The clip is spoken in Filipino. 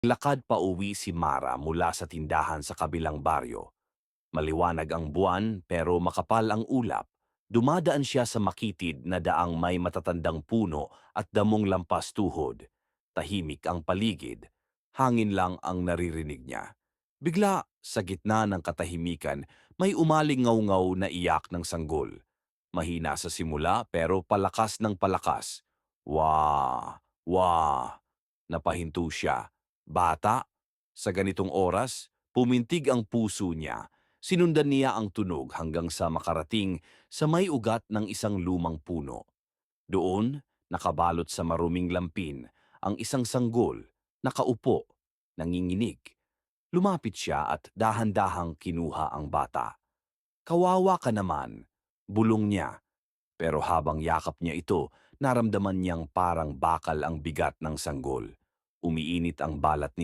Lakad pa uwi si Mara mula sa tindahan sa kabilang baryo. Maliwanag ang buwan pero makapal ang ulap. Dumadaan siya sa makitid na daang may matatandang puno at damong lampas tuhod. Tahimik ang paligid. Hangin lang ang naririnig niya. Bigla, sa gitna ng katahimikan, may umaling ngaw-ngaw na iyak ng sanggol. Mahina sa simula pero palakas ng palakas. Wah! Wah! Napahinto siya. Bata? Sa ganitong oras, pumintig ang puso niya. Sinundan niya ang tunog hanggang sa makarating sa may ugat ng isang lumang puno. Doon, nakabalot sa maruming lampin, ang isang sanggol, nakaupo, nanginginig. Lumapit siya at dahan-dahang kinuha ang bata. Kawawa ka naman, bulong niya. Pero habang yakap niya ito, naramdaman niyang parang bakal ang bigat ng sanggol. Umiinit ang balat